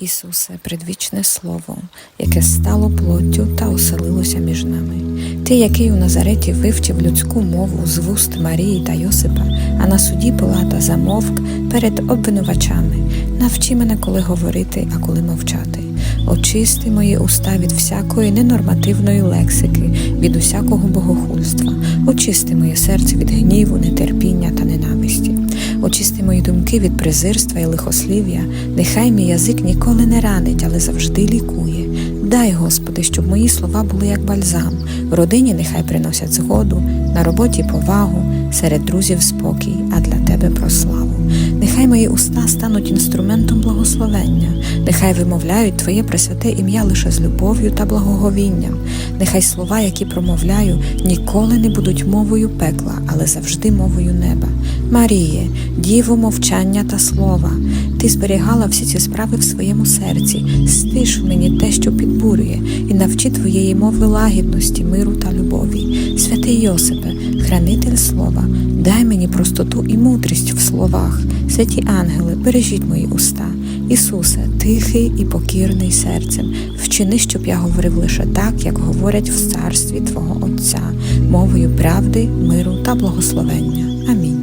Ісусе, предвічне Слово, яке стало плоттю та оселилося між нами. Ти, який у Назареті вивчив людську мову з вуст Марії та Йосипа, а на суді Пилата замовк перед обвинувачами. Навчи мене, коли говорити, а коли мовчати. Очисти мої уста від всякої ненормативної лексики, від усякого богохульства. Очисти моє серце від гніву, нетерпіння та ненависті. Очисти мої думки від презирства і лихослів'я. Нехай мій язик ніколи не ранить, але завжди лікує. Дай, Господи, щоб мої слова були як бальзам. В родині нехай приносять згоду, на роботі повагу, серед друзів спокій, а для тебе прославу. Нехай мої уста стануть інструментом благословення, нехай вимовляють Твоє пресвяте ім'я лише з любов'ю та благоговінням. Нехай слова, які промовляю, ніколи не будуть мовою пекла, але завжди мовою неба. Маріє, діво мовчання та слова, ти зберігала всі ці справи в своєму серці, стиш мені те, що підбурює, і навчи твоєї мови лагідності, миру та любові. Святий Йосипе, хранитель слова, дай мені простоту і мудрість в словах. Святі ангели, бережіть мої уста. Ісусе, тихий і покірний серцем, вчини, щоб я говорив лише так, як говорять в царстві Твого Отця, мовою правди, миру та благословення. Амінь.